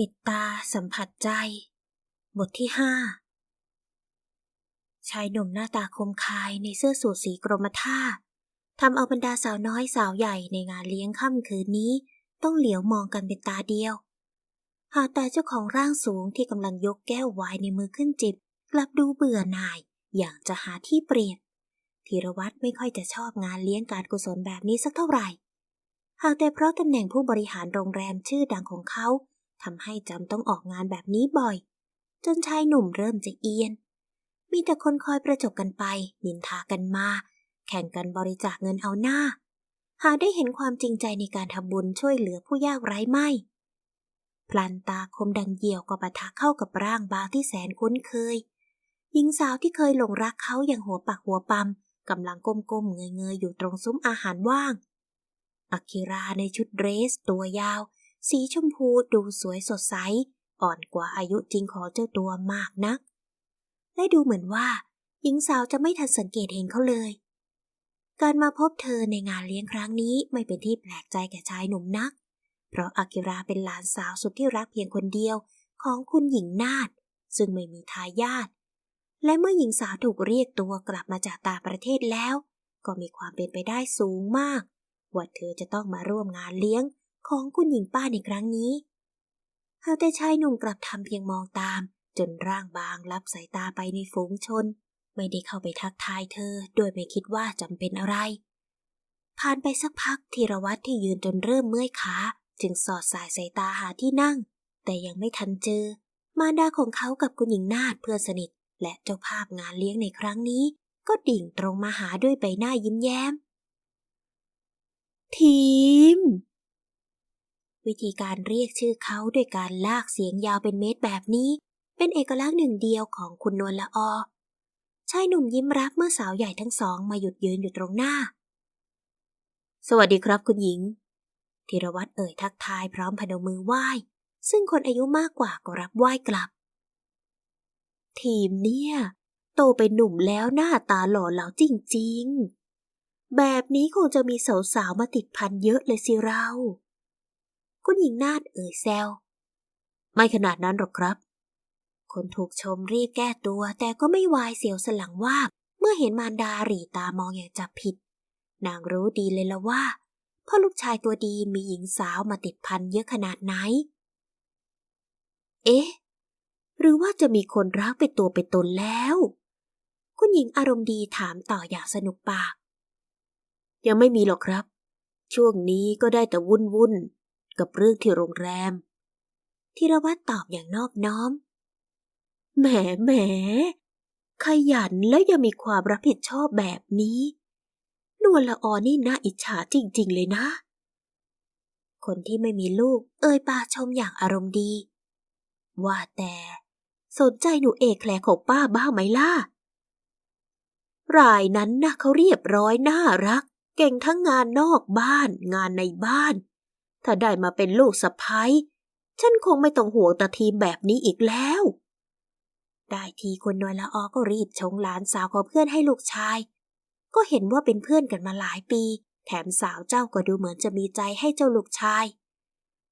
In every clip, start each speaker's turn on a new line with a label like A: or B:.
A: ปิดตาสัมผัสใจ บทที่ห้าชายหนุ่มหน้าตาคมคายในเสื้อสูทสีกรมท่าทำเอาบรรดาสาวน้อยสาวใหญ่ในงานเลี้ยงค่ำคืนนี้ ต้องเหลียวมองกันเป็นตาเดียว หากแต่เจ้าของร่างสูงที่กำลังยกแก้วไวน์ในมือขึ้นจิบ กลับดูเบื่อหน่าย อย่างจะหาที่เปรียบธีรวัตรไม่ค่อยจะชอบงานเลี้ยงการกุศลแบบนี้สักเท่าไหร่ หากแต่เพราะตำแหน่งผู้บริหารโรงแรมชื่อดังของเขา ทำให้จำต้องออกงานแบบนี้บ่อย จนชายหนุ่มเริ่มจะเอียน มีแต่คนคอยประจบกันไปนินทากันมา แข่งกันบริจาคเงินเอาหน้า หาได้เห็นความจริงใจในการทำบุญช่วยเหลือผู้ยากไร้ไม่พลันตาคมดังเหี่ยวก็ปะทะเข้ากับร่างบางที่แสนคุ้นเคย หญิงสาวที่เคยหลงรักเขาอย่างหัวปักหัวปั๊มกำลังก้มๆเงยๆอยู่ตรงซุ้มอาหารว่าง อากิราในชุดเดรสตัวยาว สีชมพูดูสวยสดใส อ่อนกว่าอายุจริงของเจ้าตัวมากนัก และดูเหมือนว่า หญิงสาวจะไม่ทันสังเกตเห็นเขาเลย การมาพบเธอในงานเลี้ยงครั้งนี้ไม่เป็นที่แปลกใจแก่ชายหนุ่มนัก เพราะอากิราเป็นหลานสาวสุดที่รักเพียงคนเดียวของคุณหญิงนาฏซึ่งไม่มีทายาทและเมื่อหญิงสาวถูกเรียกตัวกลับมาจากต่างประเทศแล้ว ก็มีความเป็นไปได้สูงมาก ว่าเธอจะต้องมาร่วมงานเลี้ยง ของคุณหญิงป้าในครั้งนี้หากแต่ชายหนุ่มกลับทำเพียงมองตาม จนร่างบางรับสายตาไปในฝูงชน ไม่ได้เข้าไปทักทายเธอ โดยไม่คิดว่าจำเป็นอะไร ผ่านไปสักพักธีรวัตรที่ยืนจนเริ่มเมื่อยขาจึงสอดสายสายตาหาที่นั่ง แต่ยังไม่ทันเจอ มารดาของเขากับคุณหญิงนาฏเพื่อนสนิท และเจ้าภาพงานเลี้ยงในครั้งนี้ ก็ดิ่งตรงมาหาด้วยใบหน้ายิ้มแย้มทีม วิธีการเรียกชื่อเขาด้วยการลากเสียงยาวเป็นเมตรแบบนี้ เป็นเอกลักษณ์หนึ่งเดียวของคุณนวลละออชายหนุ่มยิ้มรับเมื่อสาวใหญ่ทั้งสองมาหยุดยืนอยู่ตรงหน้า สวัสดีครับคุณหญิงธีรวัตรเอ่ยทักทายพร้อมพนมมือไหว้ ซึ่งคนอายุมากกว่าก็รับไหว้กลับ ทีมเนี่ย โตเป็นหนุ่มแล้วหน้าตาหล่อเหลาจริง ๆ แบบนี้คงจะมีสาวๆมาติดพันเยอะเลยสิเรา คุณหญิงนาดเอ่ยแซว ไม่ขนาดนั้นหรอกครับ คนถูกชมรีบแก้ตัว แต่ก็ไม่วายเสียวสลังว่าเมื่อเห็นมารดาหรีตามองอย่างจับผิด นางรู้ดีเลยละว่าพ่อลูกชายตัวดีมีหญิงสาวมาติดพันเยอะขนาดไหน เอ๊ะ หรือว่าจะมีคนรักเป็นตัวเป็นตนแล้ว คุณหญิงอารมณ์ดีถามต่ออย่างสนุกปาก ยังไม่มีหรอกครับ ช่วงนี้ก็ได้แต่วุ่นวุ่น กับเรื่องที่โรงแรมธีรวัตรตอบอย่างนอบน้อม แหมแหม ขยันและยังมีความรับผิดชอบแบบนี้ นวลละออนี่น่าอิจฉาจริง ๆ เลยนะ คนที่ไม่มีลูก เอ่ยปาชมอย่างอารมณ์ดี ว่าแต่สนใจหนูเอกแคลของป้าบ้างไหมล่ะ รายนั้นน่ะเขาเรียบร้อยน่ารัก เก่งทั้งงานนอกบ้าน งานในบ้าน ถ้าได้มาเป็นลูกสะพ้ยฉันคงไม่ต้องห่วงตาทีมแบบนี้อีกแล้ว ได้ทีคนน้อยละออก็รีบชงหลานสาวของเพื่อนให้ลูกชาย ก็เห็นว่าเป็นเพื่อนกันมาหลายปี แถมสาวเจ้าก็ดูเหมือนจะมีใจให้เจ้าลูกชาย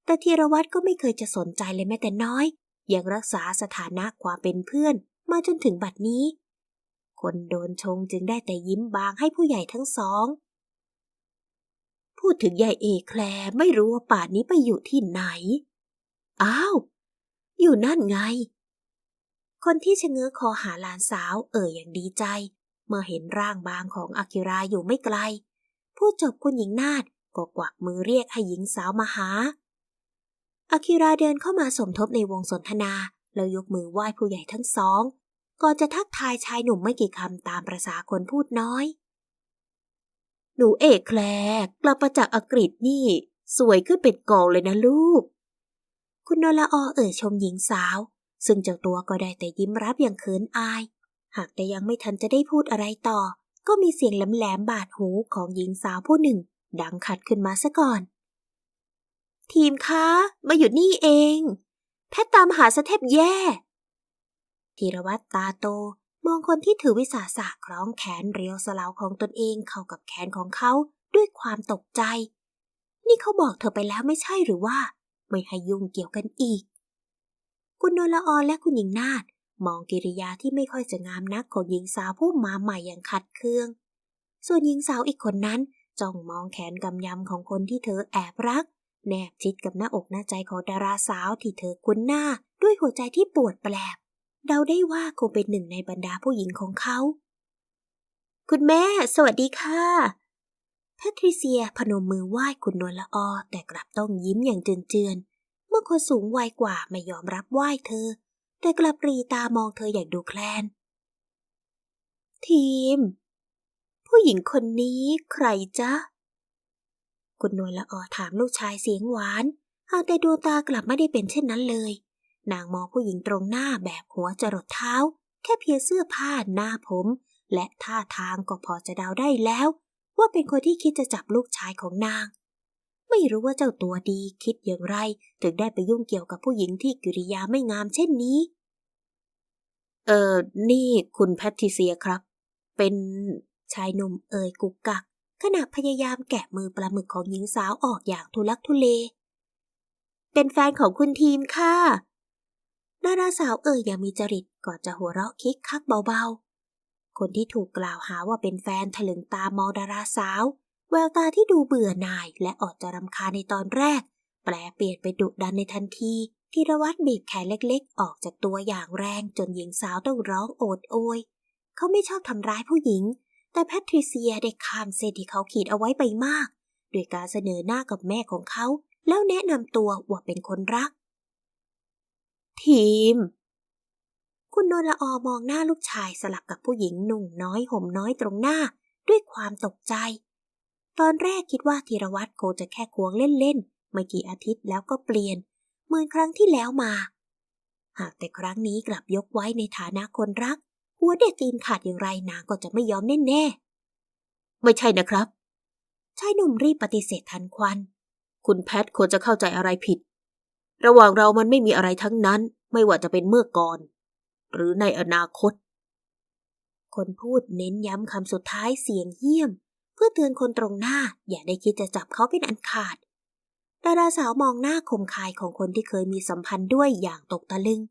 A: แต่ธีรวัตรก็ไม่เคยจะสนใจเลยแม้แต่น้อย ยังรักษาสถานะความเป็นเพื่อนมาจนถึงบัดนี้ คนโดนชงจึงได้แต่ยิ้มบางให้ผู้ใหญ่ทั้งสอง พูดถึงยายเอแคลไม่รู้ว่าป่านนี้ไปอยู่ที่ไหน อ้าว อยู่นั่นไง คนที่ชะเง้อคอหาหลานสาวเอ่ยอย่างดีใจ เมื่อเห็นร่างบางของอากิราอยู่ไม่ไกล ผู้จบคุณหญิงนาดก็กวักมือเรียกให้หญิงสาวมาหาอากิราเดินเข้ามาสมทบในวงสนทนา แล้วยกมือไหว้ผู้ใหญ่ทั้งสอง ก่อนจะทักทายชายหนุ่มไม่กี่คำตามประษาคนพูดน้อย หนูเอกแคลกลับมาจากอังกฤษนี่ สวยขึ้นเป็นกองเลยนะลูก คุณนละอเอ่ยชมหญิงสาว ซึ่งเจ้าตัวก็ได้แต่ยิ้มรับอย่างเขินอาย หากแต่ยังไม่ทันจะได้พูดอะไรต่อ ก็มีเสียงแหลมๆบาดหูของหญิงสาวผู้หนึ่ง ดังขัดขึ้นมาซะก่อน ทีมคะมาอยู่นี่เอง แพทตามหาสเทพแย่ธีรวัตรตาโต มองคนที่ถือวิสาสะคล้องแขนเรียวสลาวของตนเองเข้ากับแขนของเขาด้วยความตกใจ นี่เขาบอกเธอไปแล้วไม่ใช่หรือว่า ไม่ให้ยุ่งเกี่ยวกันอีก คุณนละออและคุณหญิงนาฏมองกิริยาที่ไม่ค่อยจะงามนักของหญิงสาวผู้มาใหม่อย่างขัดเคือง ส่วนหญิงสาวอีกคนนั้นจ้องมองแขนกำยำของคนที่เธอแอบรัก แนบชิดกับหน้าอกหน้าใจของดาราสาวที่เธอคุ้นหน้าด้วยหัวใจที่ปวดแปลบ เดาได้ว่าคงเป็นหนึ่งในบรรดาผู้หญิงของเขา คุณแม่ สวัสดีค่ะ แพทริเซียพนมมือไหว้คุณนวลละออ แต่กลับต้องยิ้มอย่างเจือนๆ เมื่อคนสูงวัยกว่าไม่ยอมรับไหว้เธอ แต่กลับรีตามองเธออย่างดูแคลน ทีม ผู้หญิงคนนี้ใครจ๊ะ คุณนวลละออถามลูกชายเสียงหวานหากแต่ดวงตากลับไม่ได้เป็นเช่นนั้นเลย นางมองผู้หญิงตรงหน้าแบบหัวจรดเท้า แค่เพียงเสื้อผ้าหน้าผม และท่าทางก็พอจะเดาได้แล้ว ว่าเป็นคนที่คิดจะจับลูกชายของนาง ไม่รู้ว่าเจ้าตัวดีคิดอย่างไร ถึงได้ไปยุ่งเกี่ยวกับผู้หญิงที่กิริยาไม่งามเช่นนี้ เออนี่คุณแพทริเซียครับ เป็นชายหนุ่มเอ่ยกุกกักขณะพยายามแกะมือปลาหมึกของหญิงสาวออกอย่างทุลักทุเล เป็นแฟนของคุณทีมค่ะ ดาราสาวเอ่ยอย่างมีจริตก่อนจะหัวเราะคิกคักเบาๆ คนที่ถูกกล่าวหาว่าเป็นแฟนถลึงตามองดาราสาว แววตาที่ดูเบื่อหน่ายและอดจะรำคาญในตอนแรก แปลเปลี่ยนไปดุดันในทันทีธีรวัตรบีบแขนเล็กๆ ออกจากตัวอย่างแรงจนหญิงสาวต้องร้องโอดโอย เขาไม่ชอบทำร้ายผู้หญิง แต่แพทริเซียได้ข้ามเส้นที่เขาขีดเอาไว้ไปมากโดยการเสนอหน้ากับแม่ของเขา แล้วแนะนำตัวว่าเป็นคนรัก ทีม คุณนวละออมองหน้าลูกชายสลับกับผู้หญิงหนุ่มน้อยห่มน้อยตรงหน้าด้วยความตกใจ ตอนแรกคิดว่าธีรวัตรโกจะแค่ควงเล่นๆ ไม่กี่อาทิตย์แล้วก็เปลี่ยน เหมือนครั้งที่แล้วมา หากแต่ครั้งนี้กลับยกไว้ในฐานะคนรัก หัวเด็ดตีนขาดอย่างไรนางก็จะไม่ยอมแน่ๆ ไม่ใช่นะครับชายหนุ่มรีบปฏิเสธทันควัน คุณแพทควรจะเข้าใจอะไรผิด ระหว่างเรามันไม่มีอะไรทั้งนั้น ไม่ว่าจะเป็นเมื่อก่อน หรือในอนาคต คนพูดเน้นย้ำคำสุดท้ายเสียงเยี่ยม เพื่อเตือนคนตรงหน้า อย่าได้คิดจะจับเขาเป็นอันขาดดาราสาวมองหน้าคมคายของคนที่เคยมีสัมพันธ์ด้วยอย่างตกตะลึง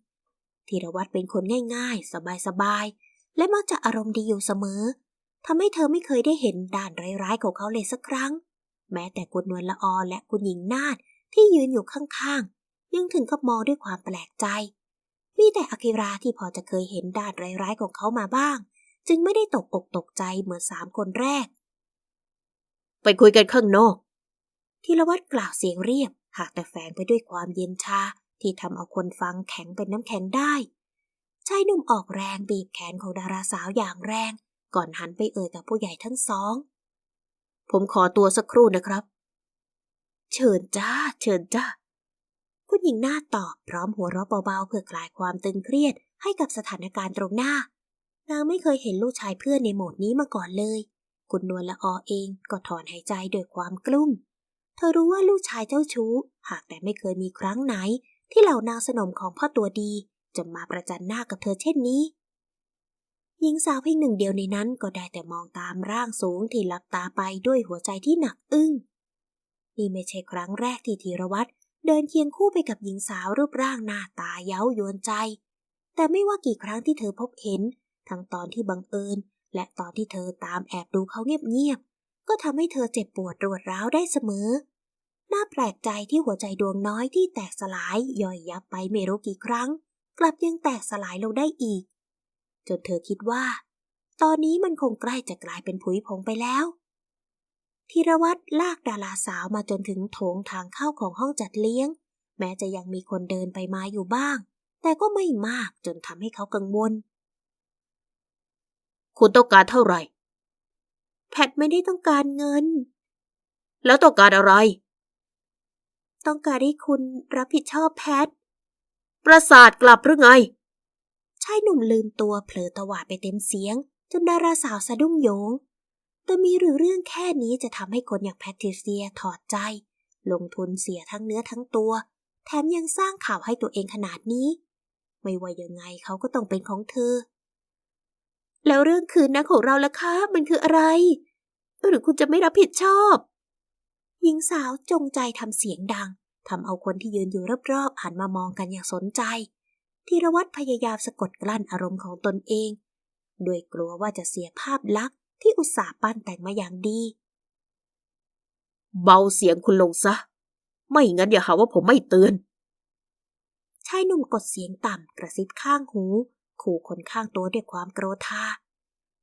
A: ธีรวัตรเป็นคนง่ายๆ สบายๆ และมักจะอารมณ์ดีอยู่เสมอทำให้เธอไม่เคยได้เห็นด่านร้ายๆของเขาเลยสักครั้ง แม้แต่คุณนวลละออและคุณหญิงนาฏที่ยืนอยู่ข้างๆ ยังถึงกับมองด้วยความแปลกใจ มีแต่อากิราที่พอจะเคยเห็นด่านร้ายๆของเขามาบ้าง จึงไม่ได้ตกอกตกใจเหมือนสามคนแรก ไปคุยกันข้างนอกธีรวัตรกล่าวเสียงเรียบ หากแต่แฝงไปด้วยความเย็นชาที่ทำเอาคนฟังแข็งเป็นน้ำแข็งได้ชายหนุ่มออกแรงบีบแขนของดาราสาวอย่างแรง ก่อนหันไปเอ่ยกับผู้ใหญ่ทั้งสอง ผมขอตัวสักครู่นะครับ เชิญจ้า เชิญจ้า หญิงหน้าตอบพร้อมหัวเราะเบาๆเพื่อคลายความตึงเครียดให้กับสถานการณ์ตรงหน้า นางไม่เคยเห็นลูกชายเพื่อนในโหมดนี้มาก่อนเลย คุณนวลละออเองก็ถอนหายใจด้วยความกลุ้ม เธอรู้ว่าลูกชายเจ้าชู้ หากแต่ไม่เคยมีครั้งไหน ที่เหล่านางสนมของพ่อตัวดี จะมาประจันหน้ากับเธอเช่นนี้ หญิงสาวเพียงหนึ่งเดียวในนั้นก็ได้แต่มองตามร่างสูงที่หลับตาไปด้วยหัวใจที่หนักอึ้งนี่ไม่ใช่ครั้งแรกที่ธีรวัตร เดินเคียงคู่ไปกับหญิงสาวรูปร่างหน้าตาเย้ายวนใจ แต่ไม่ว่ากี่ครั้งที่เธอพบเห็น ทั้งตอนที่บังเอิญ และตอนที่เธอตามแอบดูเขาเงียบๆ ก็ทำให้เธอเจ็บปวดรวดร้าวได้เสมอ น่าแปลกใจที่หัวใจดวงน้อยที่แตกสลายย่อยยับไปไม่รู้กี่ครั้ง กลับยังแตกสลายลงได้อีก จนเธอคิดว่า ตอนนี้มันคงใกล้จะกลายเป็นผุยผงไปแล้ว ธีรวัตรลากดาราสาวมาจนถึงโถงทางเข้าของห้องจัดเลี้ยง แม้จะยังมีคนเดินไปมาอยู่บ้าง แต่ก็ไม่มากจนทำให้เขากังวล คุณต้องการเท่าไหร่ แพทไม่ได้ต้องการเงิน แล้วต้องการอะไร ต้องการให้คุณรับผิดชอบแพท ประสาทกลับหรือไงชายหนุ่มลืมตัวเผลอตวาดไปเต็มเสียง จนดาราสาวสะดุ้งโยง แต่มีหรือเรื่องแค่นี้จะทำให้คนอย่างแพทริเซียถอดใจ ลงทุนเสียทั้งเนื้อทั้งตัว แถมยังสร้างข่าวให้ตัวเองขนาดนี้ ไม่ว่ายังไงเขาก็ต้องเป็นของเธอ แล้วเรื่องคืนนะของเราล่ะคะ มันคืออะไร หรือคุณจะไม่รับผิดชอบหญิงสาวจงใจทำเสียงดังทำเอาคนที่ยืนอยู่รอบๆหันมามองกันอย่างสนใจธีรวัตรพยายามสะกดกลั้นอารมณ์ของตนเองโดยกลัวว่าจะเสียภาพลักษณ์ ที่อุตส่าห์ปั้นแต่งมาอย่างดี
B: เบาเสียงคุณลงซะ ไม่งั้นอย่าหาว่าผมไม่เตือน
A: ชายหนุ่มกดเสียงต่ำกระซิบข้างหู ขู่คนข้างตัวด้วยความโกรธา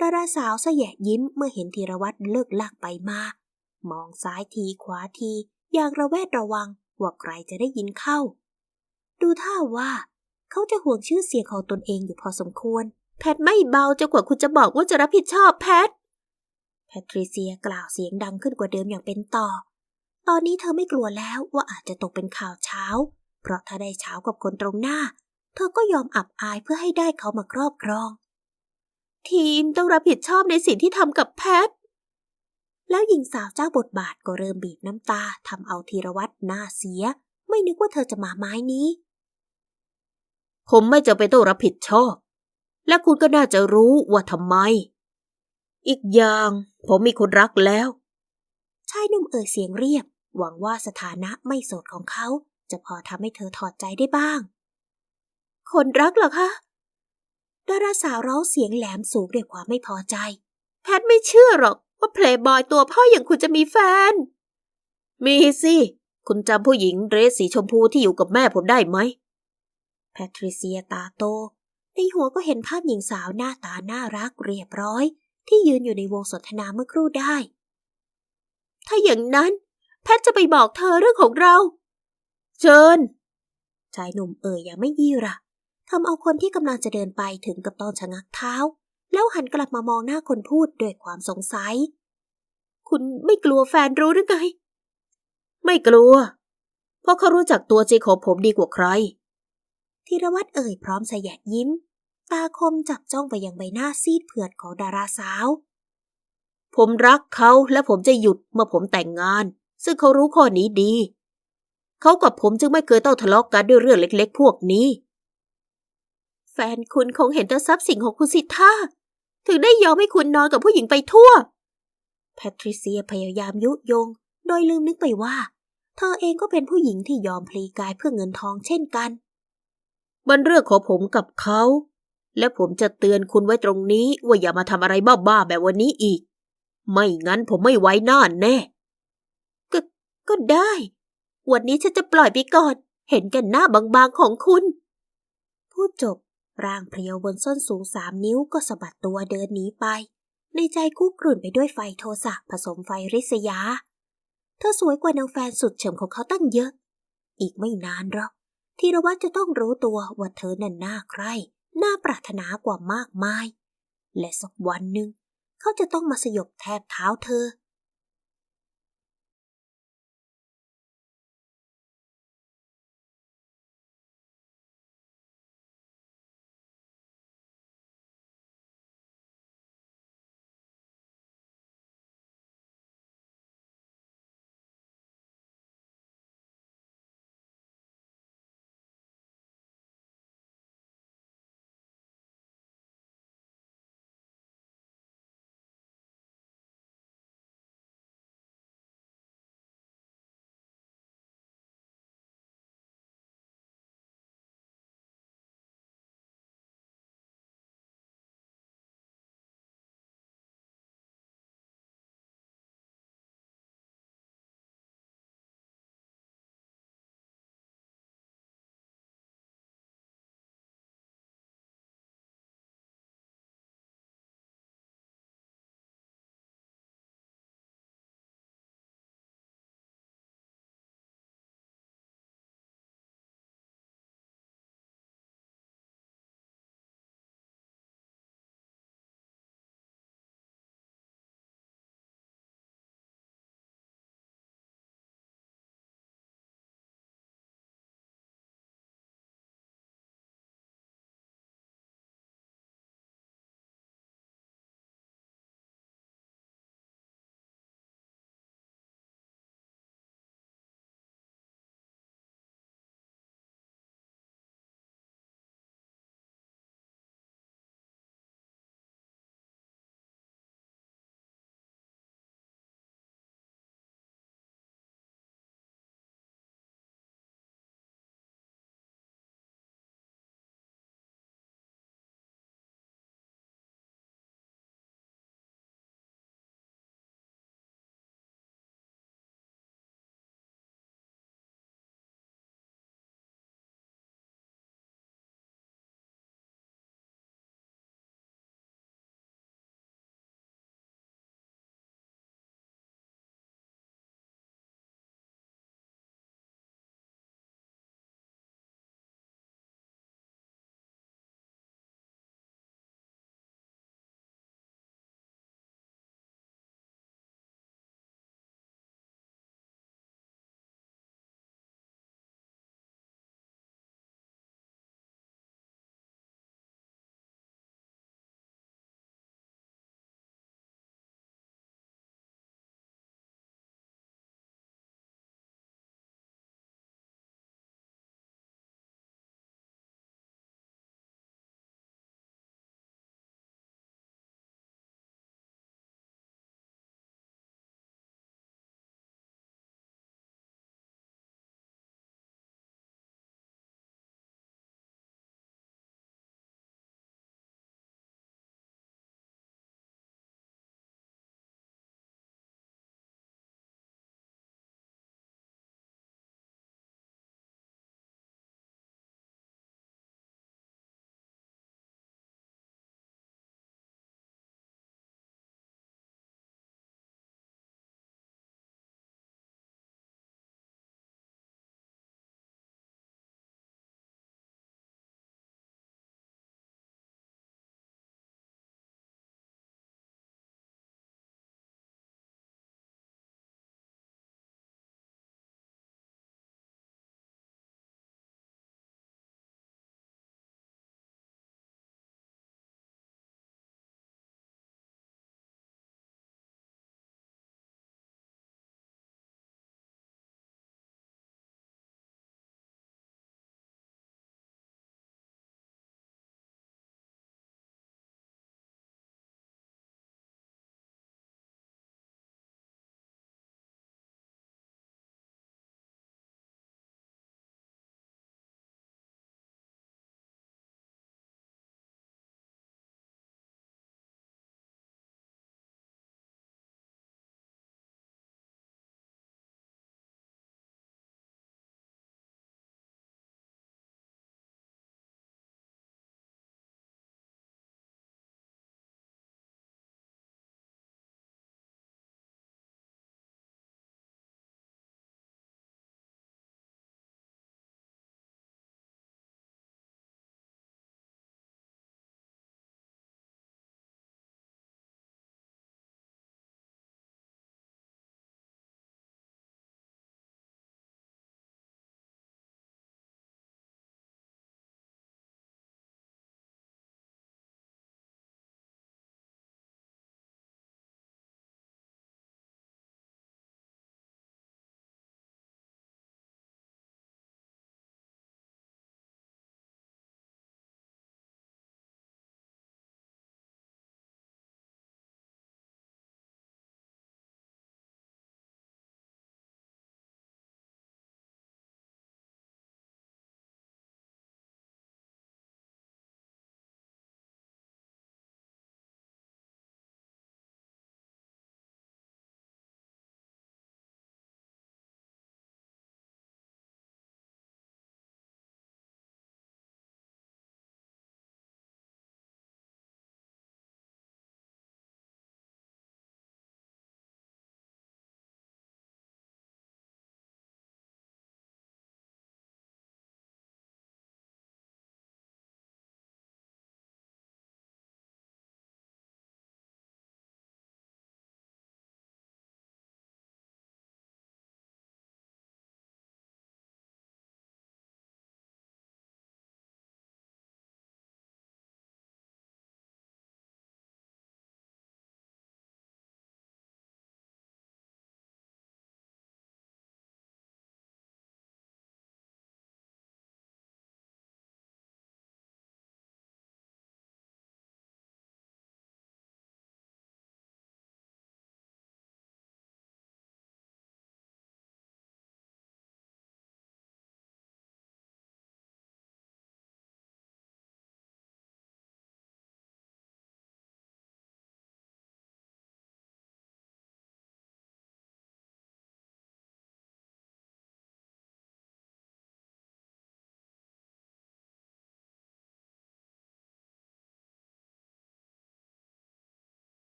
A: ดาราสาวเสยะยิ้มเมื่อเห็นธีรวัตรเลิกลากไปมา มองซ้ายทีขวาทีอย่างระแวดระวังว่าใครจะได้ยินเข้า ดูท่าว่า เขาจะห่วงชื่อเสียงของตนเองอยู่พอสมควร
B: แพทไม่เบาจนกว่าคุณจะบอกว่าจะรับผิดชอบแพท
A: แพทริเซียกล่าวเสียงดังขึ้นกว่าเดิมอย่างเป็นต่อ ตอนนี้เธอไม่กลัวแล้วว่าอาจจะตกเป็นข่าวเช้า เพราะถ้าได้เช้ากับคนตรงหน้า เธอก็ยอมอับอายเพื่อให้ได้เขามาครอบครอง
B: ทีมต้องรับผิดชอบในสิ่งที่ทำกับแพท
A: แล้วหญิงสาวเจ้าบทบาทก็เริ่มบีบน้ำตาทำเอาธีรวัตรหน้าเสีย ไม่นึกว่าเธอจะมาไม้นี้
B: ผมไม่จะไปต้องรับผิดชอบ และคุณก็น่าจะรู้ว่าทำไม อีกอย่าง ผมมีคนรักแล้ว
A: ชายหนุ่มเอ่ยเสียงเรียบ หวังว่าสถานะไม่โสดของเขา จะพอทำให้เธอถอดใจได้บ้าง
B: คนรักเหรอคะ
A: ดาราสาวร้องเสียงแหลมสูงด้วยความไม่พอใจ
B: แพทไม่เชื่อหรอกว่าเพลย์บอยตัวพ่ออย่างคุณจะมีแฟน มีสิ คุณจำผู้หญิงเดรสสีชมพูที่อยู่กับแม่ผมได้ไหม
A: แพทริเซียตาโต ในหัวก็เห็นภาพหญิงสาวหน้าตาน่ารักเรียบร้อย ที่ยืนอยู่ในวงสนทนาเมื่อครู่ได้
B: ถ้าอย่างนั้น แพทจะไปบอกเธอเรื่องของเรา เชิญ
A: ชายหนุ่มเอ่ยอย่างไม่ยี่ระทำเอาคนที่กำลังจะเดินไปถึงกับต้อนชะงักเท้า แล้วหันกลับมามองหน้าคนพูดด้วยความสงสัย
B: คุณไม่กลัวแฟนรู้หรือไง ไม่กลัว เพราะเขารู้จักตัวจริงของผมดีกว่าใคร
A: ธีรวัตรเอ่ยพร้อมสยะยิ้ม ตาคมจับจ้องไปยังใบหน้าซีดเผือดของดาราสาว
B: ผมรักเขาและผมจะหยุดเมื่อผมแต่งงาน ซึ่งเขารู้ข้อนี้ดี เขากับผมจึงไม่เคยต้องทะเลาะกกันด้วยเรื่องเล็ก ๆ พวกนี้ แฟนคุณคงเห็นแต่ทรัพย์สินของคุณสิท่าถึงได้ยอมให้คุณนอนกับผู้หญิงไปทั่ว
A: แพทริเซียพยายามยุยง โดยลืมนึกไปว่า เธอเองก็เป็นผู้หญิงที่ยอมพลีกายเพื่อเงินทองเช่นกัน
B: มันเรื่องของผมกับเขา และผมจะเตือนคุณไว้ตรงนี้ว่าอย่ามาทำอะไรบ้าๆแบบวันนี้อีก ไม่งั้นผมไม่ไว้หน้าแน่
A: ก็ก็ได้ วันนี้ฉันจะปล่อยไปก่อน เห็นกันหน้าบางๆของคุณ พูดจบ ร่างเพรียวบนส้นสูงสามนิ้วก็สะบัดตัวเดินหนีไป ในใจกู้กรุ่นไปด้วยไฟโทสะผสมไฟริษยา เธอสวยกว่านางแฟนสุดเฉิมของเขาตั้งเยอะ อีกไม่นานหรอกธีรวัตรจะต้องรู้ตัวว่าเธอนั้นหน่าใคร น่าปรารถนากว่ามากมาย และสักวันหนึ่ง เขาจะต้องมาสยบแทบเท้าเธอ